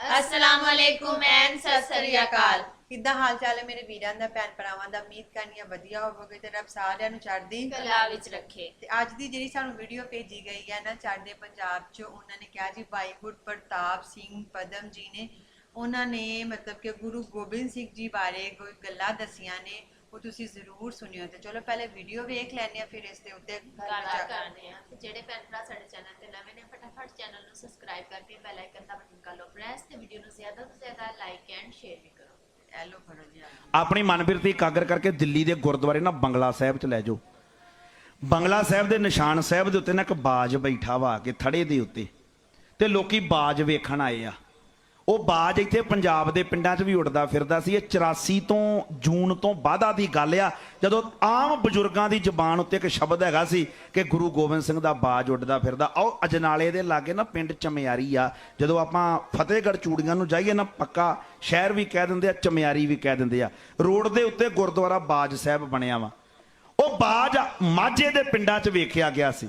ਅਸਲਾਮ ਵਾਲੇਕੁਮ and Sat Sri ਅਕਾਲ। ਕਿੱਦਾਂ ਹਾਲ ਚਾਲ ਹੈ ਮੇਰੇ ਵੀਰਾਂ ਦਾ ਭੈਣ ਭਰਾਵਾਂ ਦਾ? ਉਮੀਦ ਕਰਨੀ ਆ ਵਧੀਆ ਹੋਵੋਗੇ ਤੇ ਰੱਬ ਸਾਰਿਆਂ ਨੂੰ ਚੜ੍ਹਦੀ ਕਲਾ ਵਿੱਚ ਰੱਖੇ। ਤੇ ਅੱਜ ਦੀ ਜਿਹੜੀ ਸਾਨੂੰ ਵੀਡੀਓ ਭੇਜੀ ਗਈ ਹੈ ਨਾ ਚੜ੍ਹਦੇ ਪੰਜਾਬ 'ਚ ਉਹਨਾਂ ਨੇ ਕਿਹਾ ਜੀ ਭਾਈ ਗੁਰ ਪ੍ਰਤਾਪ ਸਿੰਘ ਪਦਮ ਜੀ ਨੇ ਉਹਨਾਂ ਨੇ ਮਤਲਬ ਕਿ ਗੁਰੂ ਗੋਬਿੰਦ ਸਿੰਘ ਜੀ ਬਾਰੇ ਕੋਈ ਗੱਲਾਂ ਦੱਸੀਆਂ ਨੇ। ਉਹ ਤੁਸੀਂ ਜ਼ਰੂਰ ਸੁਣਿਓ ਤੇ ਚਲੋ ਪਹਿਲੇ ਵੀਡੀਓ ਵੇਖ ਲੈਂਦੇ ਆ ਫਿਰ ਇਸ ਦੇ ਉੱਤੇ ਗੱਲਬਾਤ ਕਰਦੇ ਆ ਤੇ ਜਿਹੜੇ ਭੈਣ ਭਰਾ ਸਾਡੇ ਚੈਨਲ ਤੇ ਨਵੇਂ ਨੇ ਫਟਾਫਟ ਚੈਨਲ ਨੂੰ ਸਬਸਕ੍ਰਾਈਬ ਕਰਕੇ ਬੈਲ ਆਈਕਨ ਦਾ ਬਟਨ ਕਰ ਲਓ। ਪ੍ਰੈਸ ਤੇ ਵੀਡੀਓ ਨੂੰ ਜ਼ਿਆਦਾ ਤੋਂ ਜ਼ਿਆਦਾ ਲਾਈਕ ਐਂਡ ਸ਼ੇਅਰ ਵੀ ਕਰੋ। ਐਲੋ ਫੜੋ ਜੀ। ਆਪਣੀ ਮਨਬਿਰਤੀ ਇਕਾਗਰ ਕਰਕੇ ਦਿੱਲੀ ਦੇ ਗੁਰਦੁਆਰੇ ਨਾ ਬੰਗਲਾ ਸਾਹਿਬ ਚ ਲੈ ਜਾਓ। ਬੰਗਲਾ ਸਾਹਿਬ ਦੇ ਨਿਸ਼ਾਨ ਸਾਹਿਬ ਦੇ ਉੱਤੇ ਨਾ ਇੱਕ ਬਾਜ ਬੈਠਾ ਵਾ ਕੇ ਥੜੇ ਦੇ ਉੱਤੇ। ਤੇ ਲੋਕੀ ਬਾਜ ਵੇਖਣ ਆਏ ਆ। ਉਹ ਬਾਜ ਇੱਥੇ ਪੰਜਾਬ ਦੇ ਪਿੰਡਾਂ 'ਚ ਵੀ ਉੱਡਦਾ ਫਿਰਦਾ ਸੀ। ਇਹ 84 ਤੋਂ ਜੂਨ ਤੋਂ ਬਾਅਦਾ ਦੀ ਗੱਲ ਆ, ਜਦੋਂ ਆਮ ਬਜ਼ੁਰਗਾਂ ਦੀ ਜ਼ੁਬਾਨ ਉੱਤੇ ਇੱਕ ਸ਼ਬਦ ਹੈਗਾ ਸੀ ਕਿ ਗੁਰੂ ਗੋਬਿੰਦ ਸਿੰਘ ਦਾ ਬਾਜ ਉੱਡਦਾ ਫਿਰਦਾ। ਆਓ ਅਜਨਾਲੇ ਦੇ ਲਾਗੇ ਨਾ ਪਿੰਡ ਚਮਿਆਰੀ ਆ, ਜਦੋਂ ਆਪਾਂ ਫਤਿਹਗੜ੍ਹ ਚੂੜੀਆਂ ਨੂੰ ਜਾਈਏ ਨਾ, ਪੱਕਾ ਸ਼ਹਿਰ ਵੀ ਕਹਿ ਦਿੰਦੇ ਆ, ਚਮਿਆਰੀ ਵੀ ਕਹਿ ਦਿੰਦੇ ਆ। ਰੋਡ ਦੇ ਉੱਤੇ ਗੁਰਦੁਆਰਾ ਬਾਜ ਸਾਹਿਬ ਬਣਿਆ ਵਾ। ਉਹ ਬਾਜ ਮਾਝੇ ਦੇ ਪਿੰਡਾਂ 'ਚ ਵੇਖਿਆ ਗਿਆ ਸੀ।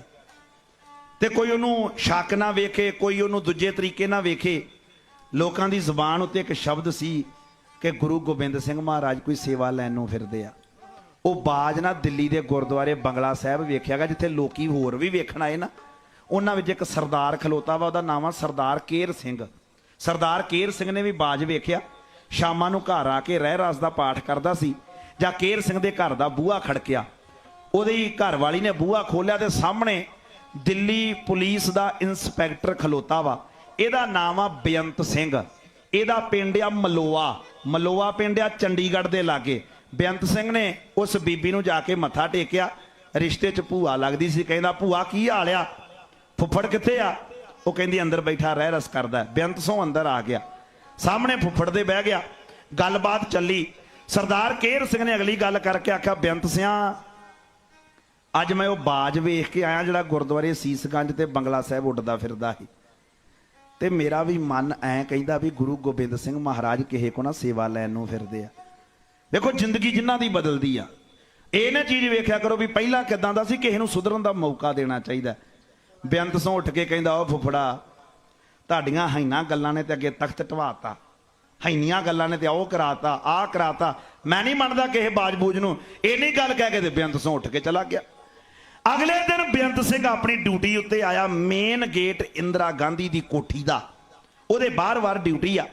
ਤੇ ਕੋਈ ਉਹਨੂੰ ਸ਼ੱਕ ਨਾ ਵੇਖੇ, ਕੋਈ ਉਹਨੂੰ ਦੂਜੇ ਤਰੀਕੇ ਨਾ ਵੇਖੇ। ਲੋਕਾਂ ਦੀ ਜ਼ੁਬਾਨ ਉੱਤੇ ਇੱਕ ਸ਼ਬਦ ਸੀ ਕਿ ਗੁਰੂ ਗੋਬਿੰਦ ਸਿੰਘ ਮਹਾਰਾਜ ਕੋਈ ਸੇਵਾ ਲੈਣ ਨੂੰ ਫਿਰਦੇ ਆ। ਉਹ ਬਾਜ ਨਾ ਦਿੱਲੀ ਦੇ ਗੁਰਦੁਆਰੇ ਬੰਗਲਾ ਸਾਹਿਬ ਵੇਖਿਆਗਾ, ਜਿੱਥੇ ਲੋਕੀ ਹੋਰ ਵੀ ਵੇਖਣ ਆਏ ਨਾ। ਉਹਨਾਂ ਵਿੱਚ ਇੱਕ ਸਰਦਾਰ ਖਲੋਤਾ ਵਾ, ਉਹਦਾ ਨਾਮ ਆ ਸਰਦਾਰ ਕੇਰ ਸਿੰਘ। ਸਰਦਾਰ ਕੇਰ ਸਿੰਘ ਨੇ ਵੀ ਬਾਜ ਵੇਖਿਆ। ਸ਼ਾਮਾਂ ਨੂੰ ਘਰ ਆ ਕੇ ਰਹਿ ਰਸ ਦਾ ਪਾਠ ਕਰਦਾ ਸੀ, ਜਾਂ ਕੇਰ ਸਿੰਘ ਦੇ ਘਰ ਦਾ ਬੂਹਾ ਖੜਕਿਆ। ਉਹਦੀ ਘਰ ਵਾਲੀ ਨੇ ਬੂਹਾ ਖੋਲਿਆ ਤੇ ਸਾਹਮਣੇ ਦਿੱਲੀ ਪੁਲਿਸ ਦਾ ਇੰਸਪੈਕਟਰ ਖਲੋਤਾ ਵਾ। ਇਹਦਾ ਨਾਮ ਆ ਬੇਅੰਤ ਸਿੰਘ। ਇਹਦਾ ਪਿੰਡ ਆ ਮਲੋਆ। ਮਲੋਆ ਪਿੰਡ ਆ ਚੰਡੀਗੜ੍ਹ ਦੇ ਲਾਗੇ। ਬੇਅੰਤ ਸਿੰਘ ਨੇ ਉਸ ਬੀਬੀ ਨੂੰ ਜਾ ਕੇ ਮੱਥਾ ਟੇਕਿਆ। ਰਿਸ਼ਤੇ 'ਚ ਭੂਆ ਲੱਗਦੀ ਸੀ। ਕਹਿੰਦਾ, ਭੂਆ, ਕੀ ਹਾਲ ਆ? ਫੁੱਫੜ ਕਿੱਥੇ ਆ? ਉਹ ਕਹਿੰਦੀ, ਅੰਦਰ ਬੈਠਾ ਰਹਿ ਰਸ ਕਰਦਾ ਬੇਅੰਤ ਸਿੰਘ ਅੰਦਰ ਆ ਗਿਆ। ਸਾਹਮਣੇ ਫੁੱਫੜ ਦੇ ਬਹਿ ਗਿਆ। ਗੱਲਬਾਤ ਚੱਲੀ। ਸਰਦਾਰ ਕੇਰ ਸਿੰਘ ਨੇ ਅਗਲੀ ਗੱਲ ਕਰਕੇ ਆਖਿਆ, ਬੇਅੰਤ ਸਿਆਂ, ਅੱਜ ਮੈਂ ਉਹ ਬਾਜ ਵੇਖ ਕੇ ਆਇਆ ਜਿਹੜਾ ਗੁਰਦੁਆਰੇ ਸੀਸਗੰਜ ਤੇ ਬੰਗਲਾ ਸਾਹਿਬ ਉੱਡਦਾ ਫਿਰਦਾ ਸੀ। ਤੇ ਮੇਰਾ ਵੀ ਮਨ ਐ ਕਹਿੰਦਾ ਵੀ ਗੁਰੂ ਗੋਬਿੰਦ ਸਿੰਘ ਮਹਾਰਾਜ ਕਿਸੇ ਕੋ ਨਾ ਸੇਵਾ ਲੈਣ ਨੂੰ ਫਿਰਦੇ ਆ। ਦੇਖੋ, ਜ਼ਿੰਦਗੀ ਜਿਨ੍ਹਾਂ ਦੀ ਬਦਲਦੀ ਆ, ਇਹ ਨਾ ਚੀਜ਼ ਵੇਖਿਆ ਕਰੋ ਵੀ ਪਹਿਲਾਂ ਕਿਦਾਂ ਦਾ ਸੀ, ਕਿਸੇ ਨੂੰ ਸੁਧਰਨ ਦਾ ਮੌਕਾ ਦੇਣਾ ਚਾਹੀਦਾ। ਬੇਅੰਤ ਸੋਂ ਉੱਠ ਕੇ ਕਹਿੰਦਾ ਉਹ ਫੁੱਫੜਾ, ਤੁਹਾਡੀਆਂ ਹੈਨਾ ਗੱਲਾਂ ਨੇ ਤੇ ਅੱਗੇ ਤਖਤ ਢਵਾਤਾ। ਹੈਨੀਆਂ ਗੱਲਾਂ ਨੇ ਤੇ ਉਹ ਕਰਾਤਾ, ਆਹ ਕਰਾਤਾ। ਮੈਂ ਨਹੀਂ ਮੰਨਦਾ ਕਿਸੇ ਬਾਜ-ਬੂਜ ਨੂੰ। ਇਹ ਨਹੀਂ ਗੱਲ ਕਹਿ ਕੇ ਤੇ ਬੇਅੰਤ ਸੋਂ ਉੱਠ ਕੇ ਚਲਾ ਗਿਆ। ਅਗਲੇ ਦਿਨ ਬੇਅੰਤ ਸਿੰਘ ਆਪਣੀ ਡਿਊਟੀ ਉੱਤੇ ਆਇਆ ਮੇਨ ਗੇਟ ਇੰਦਰਾ ਗਾਂਧੀ ਦੀ ਕੋਠੀ ਦਾ। ਉਹਦੇ ਬਾਹਰ-ਬਾਹਰ ਡਿਊਟੀ ਆ।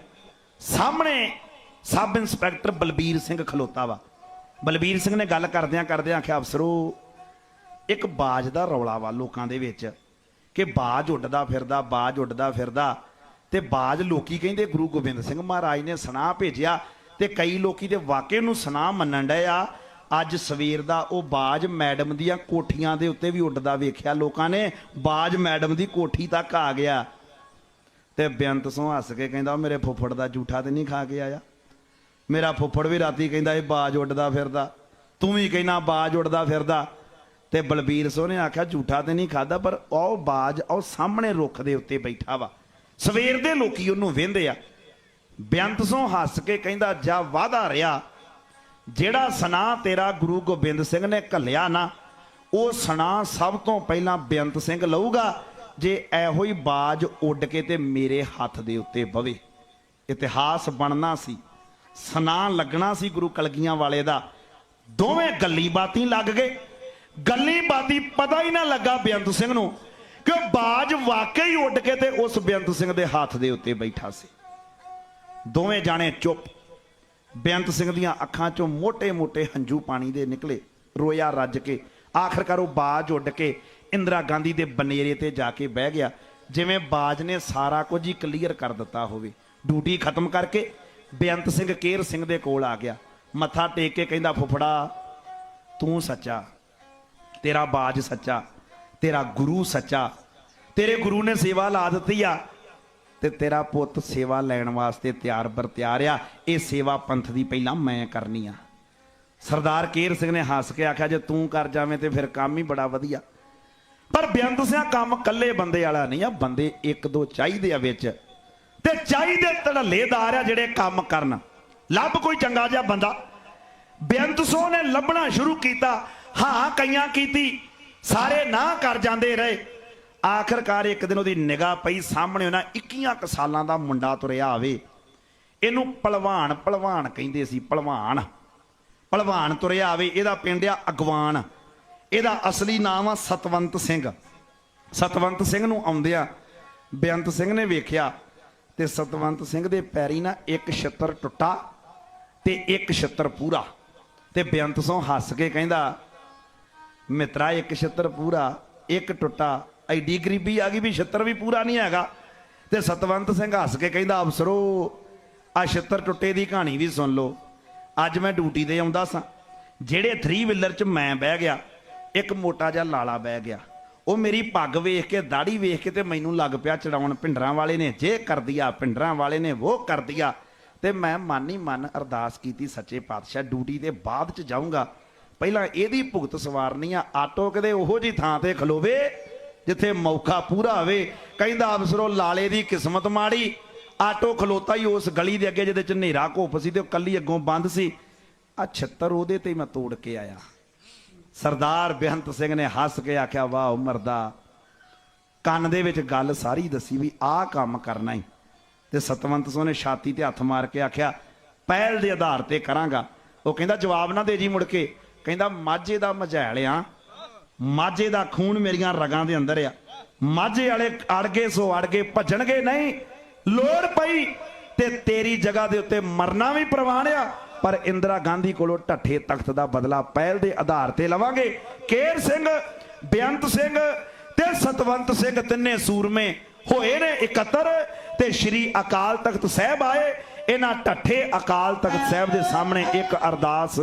ਸਾਹਮਣੇ ਸਬ ਇੰਸਪੈਕਟਰ ਬਲਬੀਰ ਸਿੰਘ ਖਲੋਤਾ ਵਾ। ਬਲਬੀਰ ਸਿੰਘ ਨੇ ਗੱਲ ਕਰਦਿਆਂ ਕਰਦਿਆਂ ਆਖਿਆ, ਅਫਸਰੋ, ਇੱਕ ਬਾਜ ਦਾ ਰੌਲਾ ਵਾ ਲੋਕਾਂ ਦੇ ਵਿੱਚ ਕਿ ਬਾਜ ਉੱਡਦਾ ਫਿਰਦਾ, ਬਾਜ ਉੱਡਦਾ ਫਿਰਦਾ ਤੇ ਬਾਜ ਲੋਕੀ ਕਹਿੰਦੇ ਗੁਰੂ ਗੋਬਿੰਦ ਸਿੰਘ ਮਹਾਰਾਜ ਨੇ ਸੁਨਾਹ ਭੇਜਿਆ ਤੇ ਕਈ ਲੋਕੀ ਦੇ ਵਾਕਿਆ ਨੂੰ ਸੁਨਾਹ ਮੰਨਣ ਡਏ ਆ ਅੱਜ ਸਵੇਰ ਦਾ ਉਹ ਬਾਜ ਮੈਡਮ ਦੀਆਂ ਕੋਠੀਆਂ ਦੇ ਉੱਤੇ ਵੀ ਉੱਡਦਾ ਵੇਖਿਆ। ਲੋਕਾਂ ਨੇ ਬਾਜ ਮੈਡਮ ਦੀ ਕੋਠੀ ਤੱਕ ਆ ਗਿਆ। ਤੇ ਬੇਅੰਤ ਸੋਂ ਹੱਸ ਕੇ ਕਹਿੰਦਾ, ਉਹ ਮੇਰੇ ਫੁੱਫੜ ਦਾ ਝੂਠਾ ਤੇ ਨਹੀਂ ਖਾ ਕੇ ਆਇਆ। ਮੇਰਾ ਫੁੱਫੜ ਵੀ ਰਾਤੀ ਕਹਿੰਦਾ, ਇਹ ਬਾਜ ਉੱਡਦਾ ਫਿਰਦਾ। ਤੂੰ ਵੀ ਕਹਿੰਦਾ ਬਾਜ ਉੱਡਦਾ ਫਿਰਦਾ। ਤੇ ਬਲਬੀਰ ਸੋਹ ਨੇ ਆਖਿਆ ਝੂਠਾ ਤੇ ਨਹੀਂ ਖਾਦਾ, ਪਰ ਉਹ ਬਾਜ ਉਹ ਸਾਹਮਣੇ ਰੁੱਖ ਦੇ ਉੱਤੇ ਬੈਠਾ ਵਾ। ਸਵੇਰ ਦੇ ਲੋਕੀ ਉਹਨੂੰ ਵੇਂਦੇ ਆ। ਬੇਅੰਤ ਸੋਂ ਹੱਸ ਕੇ ਕਹਿੰਦਾ, ਜਾ ਵਾਦਾ ਰਿਹਾ। ਜਿਹੜਾ ਸਨਾ ਤੇਰਾ ਗੁਰੂ ਗੋਬਿੰਦ ਸਿੰਘ ਨੇ ਘੱਲਿਆ ਨਾ, ਉਹ ਸਨਾ ਸਭ ਤੋਂ ਪਹਿਲਾਂ ਬੇਅੰਤ ਸਿੰਘ ਲਊਗਾ, ਜੇ ਇਹੋ ਹੀ ਬਾਜ ਉੱਡ ਕੇ ਤੇ ਮੇਰੇ ਹੱਥ ਦੇ ਉੱਤੇ ਬਵੇ। ਇਤਿਹਾਸ ਬਣਨਾ ਸੀ ਸਨਾ ਲੱਗਣਾ ਸੀ ਗੁਰੂ ਕਲਗੀਆਂ ਵਾਲੇ ਦਾ। ਦੋਵੇਂ ਗੱਲੀ ਬਾਤੀ ਲੱਗ ਗਏ। ਗੱਲੀ ਬਾਤੀ ਪਤਾ ਹੀ ਨਾ ਲੱਗਾ ਬੇਅੰਤ ਸਿੰਘ ਨੂੰ ਕਿ ਉਹ ਬਾਜ ਵਾਕਈ ਉੱਡ ਕੇ ਤੇ ਉਸ ਬੇਅੰਤ ਸਿੰਘ ਦੇ ਹੱਥ ਦੇ ਉੱਤੇ ਬੈਠਾ ਸੀ। ਦੋਵੇਂ ਜਾਣੇ ਚੁੱਪ। ਬੇਅੰਤ ਸਿੰਘ ਦੀਆਂ ਅੱਖਾਂ 'ਚੋਂ ਮੋٹے-ਮੋٹے ਹੰਝੂ ਪਾਣੀ ਦੇ ਨਿਕਲੇ। ਰੋਇਆ ਰੱਜ ਕੇ, ਆਖਰਕਾਰ ਉਹ ਬਾਜ ਉੱਡ ਕੇ ਇੰਦਰਾ ਗਾਂਧੀ ਦੇ ਬਨੇਰੇ ਤੇ ਜਾ ਕੇ ਬਹਿ ਗਿਆ। ਜਿਵੇਂ ਬਾਜ ਨੇ ਸਾਰਾ ਕੁਝ ਹੀ ਕਲੀਅਰ ਕਰ ਦਿੱਤਾ ਹੋਵੇ। ਡਿਊਟੀ ਖਤਮ ਕਰਕੇ ਬੇਅੰਤ ਸਿੰਘ ਕੇਰ ਸਿੰਘ ਦੇ ਕੋਲ ਆ ਗਿਆ। ਮੱਥਾ ਟੇਕ ਕੇ ਕਹਿੰਦਾ, ਫੁੱਫੜਾ, ਤੂੰ ਸੱਚਾ, ਤੇਰਾ ਬਾਜ ਸੱਚਾ, ਤੇਰਾ ਗੁਰੂ ਸੱਚਾ, ਤੇਰੇ ਗੁਰੂ ਨੇ ਸੇਵਾ ਲਾ ਦਿੱਤੀ ਆ। ਤੇ ਤੇਰਾ ਪੁੱਤ ਸੇਵਾ ਲੈਣ ਵਾਸਤੇ ਤਿਆਰ ਬਰ ਤਿਆਰ ਆ ਇਹ ਸੇਵਾ ਪੰਥ ਦੀ ਪਹਿਲਾਂ ਮੈਂ ਕਰਨੀ ਆ। ਸਰਦਾਰ ਕੇਰ ਸਿੰਘ ਨੇ ਹੱਸ ਕੇ ਆਖਿਆ, ਜੇ ਤੂੰ ਕਰ ਜਾਵੇਂ ਤੇ ਫਿਰ ਕੰਮ ਹੀ ਬੜਾ ਵਧੀਆ। ਪਰ ਬੇਅੰਤ ਸਿਆ, ਕੰਮ ਕੱਲੇ ਬੰਦੇ ਵਾਲਾ ਨਹੀਂ ਆ, ਬੰਦੇ ਇੱਕ ਦੋ ਚਾਹੀਦੇ ਆ ਵਿੱਚ। ਤੇ ਚਾਹੀਦੇ ਧੜੱਲੇਦਾਰ ਆ ਜਿਹੜੇ ਕੰਮ ਕਰਨ। ਲੱਭ ਕੋਈ ਚੰਗਾ ਜਿਹਾ ਬੰਦਾ। ਬੇਅੰਤ ਸੋਹ ਨੇ ਲੱਭਣਾ ਸ਼ੁਰੂ ਕੀਤਾ। ਹਾਂ, ਕਈਆਂ ਕੀਤੀ। ਸਾਰੇ ਨਾ ਕਰ ਜਾਂਦੇ ਰਹੇ। ਆਖਰਕਾਰ ਇੱਕ ਦਿਨ ਉਹਦੀ ਨਿਗਾਹ ਪਈ ਸਾਹਮਣੇ ਉਹਨਾਂ 21 ਕੁ ਸਾਲਾਂ ਦਾ ਮੁੰਡਾ ਤੁਰਿਆ ਆਵੇ। ਇਹਨੂੰ ਪਹਿਲਵਾਨ ਪਹਿਲਵਾਨ ਕਹਿੰਦੇ ਸੀ, ਪਹਿਲਵਾਨ। ਪਹਿਲਵਾਨ ਤੁਰਿਆ ਆਵੇ, ਇਹਦਾ ਪਿੰਡ ਆ ਅਗਵਾਨ। ਇਹਦਾ ਅਸਲੀ ਨਾਮ ਆ ਸਤਵੰਤ ਸਿੰਘ। ਸਤਵੰਤ ਸਿੰਘ ਨੂੰ ਆਉਂਦਿਆਂ ਬੇਅੰਤ ਸਿੰਘ ਨੇ ਵੇਖਿਆ ਤੇ ਸਤਵੰਤ ਸਿੰਘ ਦੇ ਪੈਰੀ ਨਾ ਇੱਕ ਛੱਤਰ ਟੁੱਟਾ ਤੇ ਇੱਕ ਛੱਤਰ ਪੂਰਾ। ਤੇ ਬੇਅੰਤ ਸੋਂ ਹੱਸ ਕੇ ਕਹਿੰਦਾ, ਮਿੱਤਰਾ, ਇੱਕ ਛੱਤਰ ਪੂਰਾ, ਇੱਕ ਟੁੱਟਾ ਐਡੀ ਗਰੀਬੀ ਆ ਗਈ ਵੀ ਛੱਤਰ ਵੀ ਪੂਰਾ ਨਹੀਂ ਹੈਗਾ। ਤੇ ਸਤਵੰਤ ਸਿੰਘ ਹੱਸ ਕੇ ਕਹਿੰਦਾ, ਅਫਸਰੋ ਆ ਛੱਤਰ ਟੁੱਟੇ ਦੀ ਕਹਾਣੀ ਵੀ ਸੁਣ ਲਓ। ਅੱਜ ਮੈਂ ਡਿਊਟੀ ਤੇ ਆਉਂਦਾ ਸਾਂ। ਜਿਹੜੇ 3 ਵੀਲਰ 'ਚ ਮੈਂ ਬਹਿ ਗਿਆ, ਇੱਕ ਮੋਟਾ ਜਿਹਾ ਲਾਲਾ ਬਹਿ ਗਿਆ। ਉਹ ਮੇਰੀ ਪੱਗ ਵੇਖ ਕੇ ਦਾੜੀ ਵੇਖ ਕੇ ਤੇ ਮੈਨੂੰ ਲੱਗ ਪਿਆ ਚੜਾਉਣ। ਪਿੰਡਰਾਂ ਵਾਲੇ ਨੇ ਜੇ ਕਰ ਦਿਆ ਪਿੰਡਰਾਂ ਵਾਲੇ ਨੇ ਉਹ ਕਰ ਦਿਆ ਤੇ ਮੈਂ ਮਨ ਹੀ ਮਨ ਅਰਦਾਸ ਕੀਤੀ, ਸੱਚੇ ਪਾਤਸ਼ਾਹ, ਡਿਊਟੀ ਦੇ ਬਾਅਦ 'ਚ ਜਾਊਂਗਾ। ਪਹਿਲਾਂ ਇਹਦੀ ਭੁਗਤ ਸਵਾਰਨੀ ਆ, ਆਟੋ ਕਦੇ ਉਹੋ ਜੀ ਥਾਂ ਤੇ ਖਲੋਵੇ ਜਿੱਥੇ ਮੌਕਾ ਪੂਰਾ ਹੋਵੇ, ਕਹਿੰਦਾ ਅਫਸਰੋ ਲਾਲੇ ਦੀ ਕਿਸਮਤ ਮਾੜੀ, ਆਟੋ ਖਲੋਤਾ ਹੀ ਉਸ ਗਲੀ ਦੇ ਅੱਗੇ ਜਿਹਦੇ ਚ ਹਨੇਰਾ ਘੁੱਪ ਸੀ ਤੇ ਉਹ ਕੱਲੀ ਅੱਗੋਂ ਬੰਦ ਸੀ। ਆ 76 ਉਹਦੇ ਤੇ ਮੈਂ ਤੋੜ ਕੇ ਆਇਆ। ਸਰਦਾਰ ਬੇਅੰਤ ਸਿੰਘ ਨੇ ਹੱਸ ਕੇ ਆਖਿਆ, ਵਾਹ ਮਰਦਾ ਕੰਨ ਦੇ ਵਿੱਚ ਗੱਲ ਸਾਰੀ ਦੱਸੀ ਵੀ ਆਹ ਕੰਮ ਕਰਨਾ ਹੀ ਤੇ ਸਤਵੰਤ ਸੋਨੇ ਛਾਤੀ ਤੇ ਹੱਥ ਮਾਰ ਕੇ ਆਖਿਆ, ਪਹਿਲ ਦੇ ਆਧਾਰ ਤੇ ਕਰਾਂਗਾ। ਉਹ ਕਹਿੰਦਾ, ਜਵਾਬ ਨਾ ਦੇ ਜੀ ਮੁੜ ਕੇ। ਕਹਿੰਦਾ, ਮਾਝੇ ਦਾ ਮਝੈਲ ਆ। ਮਾਝੇ ਦਾ ਖੂਨ ਮੇਰੀਆਂ ਰਗਾਂ ਦੇ ਅੰਦਰ ਆ। ਮਾਝੇ ਵਾਲੇ ਅੜ ਗਏ ਸੋ ਅੜ ਗਏ ਭੱਜਣਗੇ ਨਹੀਂ। ਲੋੜ ਪਈ ਤੇ ਤੇਰੀ ਜਗ੍ਹਾ ਦੇ ਉੱਤੇ ਮਰਨਾ ਵੀ ਪ੍ਰਵਾਨ ਆ। ਪਰ ਇੰਦਰਾ ਗਾਂਧੀ ਕੋਲੋਂ ਢੱਠੇ ਤਖਤ ਦਾ ਬਦਲਾ ਪਹਿਲ ਦੇ ਆਧਾਰ ਤੇ ਲਵਾਂਗੇ। ਕੇਰ ਸਿੰਘ ਬੇਅੰਤ ਸਿੰਘ ਤੇ ਸਤਵੰਤ ਸਿੰਘ ਤਿੰਨੇ ਸੂਰਮੇ ਹੋਏ ਨੇ ਇਕੱਤਰ ਤੇ ਸ਼੍ਰੀ ਅਕਾਲ ਤਖਤ ਸਾਹਿਬ ਆਏ। ਇਹਨਾਂ ਢੱਠੇ ਅਕਾਲ ਤਖਤ ਸਾਹਿਬ ਦੇ ਸਾਹਮਣੇ ਇੱਕ ਅਰਦਾਸ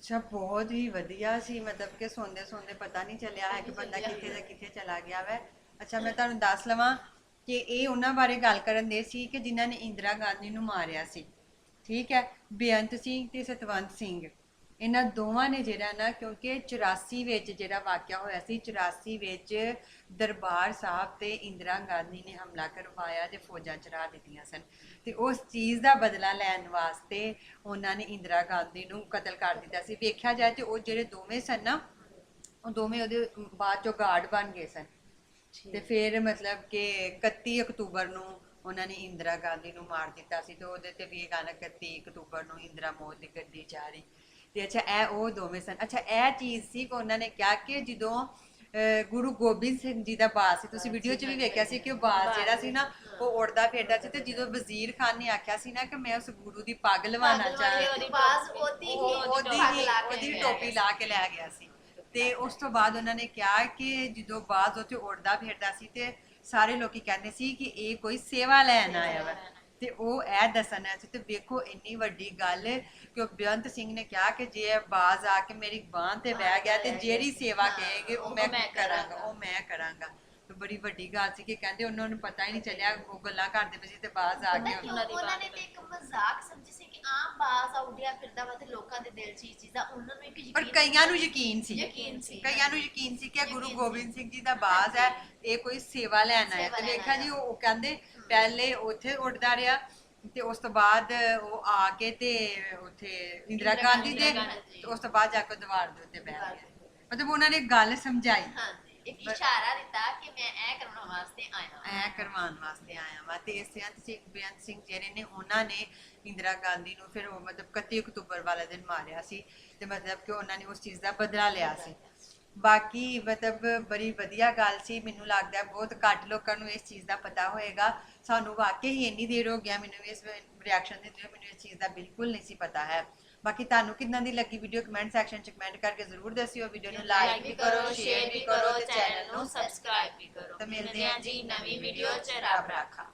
ਅੱਛਾ ਬਹੁਤ ਹੀ ਵਧੀਆ ਸੀ। ਮਤਲਬ ਕਿ ਸੌਂਦੇ ਸੌਂਦੇ ਪਤਾ ਨਹੀਂ ਚੱਲਿਆ ਹੈ ਕਿ ਬੰਦਾ ਕਿੱਥੇ ਦਾ ਕਿੱਥੇ ਚਲਾ ਗਿਆ ਵੈ। ਅੱਛਾ ਮੈਂ ਤੁਹਾਨੂੰ ਦੱਸ ਲਵਾਂ ਕਿ ਇਹ ਉਹਨਾਂ ਬਾਰੇ ਗੱਲ ਕਰਨ ਦੇ ਸੀ ਕਿ ਜਿਨ੍ਹਾਂ ਨੇ ਇੰਦਰਾ ਗਾਂਧੀ ਨੂੰ ਮਾਰਿਆ ਸੀ। ਠੀਕ ਹੈ ਬੇਅੰਤ ਸਿੰਘ ਤੇ ਸਤਵੰਤ ਸਿੰਘ। ਇਹਨਾਂ ਦੋਵਾਂ ਨੇ ਜਿਹੜਾ ਨਾ ਕਿਉਂਕਿ 84 ਵਿੱਚ ਜਿਹੜਾ ਵਾਕਿਆ ਹੋਇਆ ਸੀ 84 ਵਿੱਚ ਦਰਬਾਰ ਸਾਹਿਬ ਤੇ ਇੰਦਰਾ ਗਾਂਧੀ ਨੇ ਹਮਲਾ ਕਰਵਾਇਆ ਤੇ ਫੌਜਾਂ ਚੜਾ ਦਿੱਤੀਆਂ ਸਨ। ਤੇ ਉਸ ਚੀਜ਼ ਦਾ ਬਦਲਾ ਲੈਣ ਵਾਸਤੇ ਉਹਨਾਂ ਨੇ ਇੰਦਰਾ ਗਾਂਧੀ ਨੂੰ ਕਤਲ ਕਰ ਦਿੱਤਾ ਸੀ। ਵੇਖਿਆ ਜਾਏ ਤੇ ਉਹ ਜਿਹੜੇ ਦੋਵੇਂ ਸਨ ਨਾ ਉਹ ਦੋਵੇਂ ਉਹਦੇ ਬਾਅਦ ਚੋਂ ਗਾਰਡ ਬਣ ਗਏ ਸਨ। ਤੇ ਫਿਰ ਮਤਲਬ ਕਿ 31 ਅਕਤੂਬਰ ਨੂੰ ਉਹਨਾਂ ਨੇ ਇੰਦਰਾ ਗਾਂਧੀ ਨੂੰ ਮਾਰ ਦਿੱਤਾ ਸੀ ਤੇ ਉਹਦੇ ਤੇ ਵੀ ਇਹ ਗਾਣਾ 31 ਅਕਤੂਬਰ ਨੂੰ ਇੰਦਰਾ ਮੋਦੀ ਦੀ ਗੱਡੀ ਜਾ ਰਹੀ। ਤੇ ਅੱਛਾ ਇਹ ਉਹ ਦੋਵੇਂ ਸਨ। ਅੱਛਾ ਇਹ ਚੀਜ਼ ਸੀ ਕਿ ਉਹਨਾਂ ਨੇ ਕਿਹਾ ਕਿ ਜਦੋਂ ਅਹ, ਗੁਰੂ ਗੋਬਿੰਦ ਸਿੰਘ ਜੀ ਦਾ ਬਾਸ ਸੀ ਤੁਸੀਂ ਵੀਡੀਓ 'ਚ ਵੀ ਵੇਖਿਆ ਸੀ ਕਿ ਉਹ ਬਾਸ ਜਿਹੜਾ ਸੀ ਨਾ ਉਹ ਉੜਦਾ ਫਿਰਦਾ ਸੀ ਤੇ ਜਦੋਂ ਵਜ਼ੀਰ ਖਾਨ ਨੇ ਆਖਿਆ ਸੀ ਨਾ ਕਿ ਮੈਂ ਉਸ ਗੁਰੂ ਦੀ ਪੱਗ ਲਵਾਉਣਾ ਚਾਹੁੰਦਾ ਉਹਦੀ ਬਾਜ਼ ਉਹਦੀ ਹੀ ਉਹ- ਉਹਦੀ ਹੀ ਉਹਦੀ ਟੋਪੀ ਲਾ ਕੇ ਲੈ ਗਿਆ ਸੀ। ਤੇ ਉਸ ਤੋਂ ਬਾਅਦ ਉਹਨਾਂ ਨੇ ਕਿਹਾ ਕਿ ਜਦੋਂ ਬਾਜ਼ ਉੱਥੇ ਉੜਦਾ ਫਿਰਦਾ ਸੀ ਤੇ ਸਾਰੇ ਲੋਕੀ ਕਹਿੰਦੇ ਸੀ ਕਿ ਇਹ ਕੋਈ ਸੇਵਾ ਲੈਣ ਆਇਆ ਵਾ। ਤੇ ਉਹ ਇਹ ਦੱਸਣ ਆਇਆ ਸੀ ਤੇ ਵੇਖੋ ਇੰਨੀ ਵੱਡੀ ਗੱਲ ਕਿ ਉਹ ਬੇਅੰਤ ਸਿੰਘ ਨੇ ਕਿਹਾ ਕਿ ਜੇ ਇਹ ਬਾਜ਼ ਆ ਕੇ ਮੇਰੀ ਬਾਹ ਤੇ ਬਹਿ ਗਿਆ ਤੇ ਜਿਹੜੀ ਸੇਵਾ ਕਹੇਗੇ ਉਹ ਮੈਂ ਕਰਾਂਗਾ ਉਹ ਮੈਂ ਕਰਾਂਗਾ। ਤੇ ਬੜੀ ਵੱਡੀ ਗੱਲ ਸੀ ਕਿ ਕਹਿੰਦੇ ਉਹਨਾਂ ਨੂੰ ਪਤਾ ਹੀ ਨਹੀਂ ਚੱਲਿਆ ਉਹ ਗੱਲਾਂ ਕਰਦੇ ਪਏ ਸੀ ਤੇ ਬਾਜ਼ ਆ ਕੇ ਉਹਨਾਂ ਦੀ ਉਹਨਾਂ ਨੇ ਤੇ ਇੱਕ ਮਜ਼ਾਕ ਸਮਝੀ ਸੀ ਕਿ ਆਮ ਬਾਜ਼ ਆ ਉੱਡਿਆ ਫਿਰਦਾ ਵਾ ਤੇ ਲੋਕਾਂ ਦੇ ਦਿਲ 'ਚ ਇਹ ਚੀਜ਼ਾਂ ਉਹਨਾਂ ਨੂੰ ਇੱਕ ਯਕੀਨ ਪਰ ਕਈਆਂ ਨੂੰ ਯਕੀਨ ਸੀ। ਯਕੀਨ ਸੀ। ਕਈਆਂ ਨੂੰ ਯਕੀਨ ਸੀ ਕਿ ਗੁਰੂ ਗੋਬਿੰਦ ਸਿੰਘ ਜੀ ਦਾ ਬਾਜ਼ ਹੈ ਇਹ ਕੋਈ ਸੇਵਾ ਲੈਣ ਆਇਆ। ਤੇ ਵੇਖਿਆ। ਜੀ ਉਹ ਕਹਿੰਦੇ ਪਹਿਲੇ ਉੱਥੇ ਉੱਡਦਾ ਰਿਹਾ ਤੇ ਉਸ ਤੋਂ ਬਾਅਦ ਉਹ ਆ ਕੇ ਤੇ ਉੱਥੇ ਇੰਦਰਾ ਗਾਂਧੀ ਦੇ। ਤੇ ਉਸ ਤੋਂ ਬਾਅਦ ਜਾ ਕੇ ਦੀਵਾਰ ਦੇ ਉੱਤੇ ਬੈਠ ਗਿਆ। ਮਤਲਬ ਉਹਨਾਂ ਨੇ ਗੱਲ ਸਮਝਾਈ। ਹਾਂਜੀ ਇੱਕ ਇਸ਼ਾਰਾ ਦਿੱਤਾ ਕਿ ਮੈਂ ਇਹ ਕਰਨ ਵਾਸਤੇ ਆਇਆ ਐ ਕਰਵਾਉਣ ਵਾਸਤੇ ਆਇਆ ਵਾ। ਤੇ ਇਸ ਅੰਤ ਸਿੰਘ ਬੇਅੰਤ ਸਿੰਘ ਜਿਹੜੇ ਨੇ ਉਹਨਾਂ ਨੇ ਇੰਦਰਾ ਗਾਂਧੀ ਨੂੰ ਫਿਰ ਉਹ ਮਤਲਬ 31 ਅਕਤੂਬਰ ਵਾਲਾ ਦਿਨ ਮਾਰਿਆ ਸੀ। ਤੇ ਮਤਲਬ ਕਿ ਉਹਨਾਂ ਨੇ ਉਸ ਚੀਜ਼ ਦਾ ਬਦਲਾ ਲਿਆ ਸੀ। ਬਾਕੀ ਮਤਲਬ ਬੜੀ ਵਧੀਆ ਗੱਲ ਸੀ, ਮੈਨੂੰ ਲੱਗਦਾ ਹੈ ਬਹੁਤ ਘੱਟ ਲੋਕਾਂ ਨੂੰ ਇਸ ਚੀਜ਼ ਦਾ ਪਤਾ ਹੋਏਗਾ। ਸਾਨੂੰ ਵਾਕਈ ਹੀ ਇੰਨੀ ਦੇਰ ਹੋ ਗਿਆ, ਮੈਨੂੰ ਇਸ ਰਿਐਕਸ਼ਨ ਦੇ ਮੈਨੂੰ ਇਸ ਚੀਜ਼ ਦਾ ਬਿਲਕੁਲ ਨਹੀਂ ਸੀ ਪਤਾ ਹੈ। ਬਾਕੀ ਤੁਹਾਨੂੰ ਕਿੰਨਾ ਦੀ ਲੱਗੀ ਵੀਡੀਓ ਕਮੈਂਟ ਸੈਕਸ਼ਨ ਚ ਕਮੈਂਟ ਕਰਕੇ ਜ਼ਰੂਰ ਦੱਸਿਓ ਵੀਡੀਓ ਨੂੰ ਲਾਈਕ ਵੀ ਕਰੋ ਸ਼ੇਅਰ ਵੀ ਕਰੋ ਤੇ ਚੈਨਲ ਨੂੰ ਸਬਸਕ੍ਰਾਈਬ ਵੀ ਕਰੋ। ਤੇ ਮਿਲਦੇ ਹਾਂ ਜੀ ਨਵੀਂ ਵੀਡੀਓ 'ਚ, ਰੱਬ ਰਾਖਾ।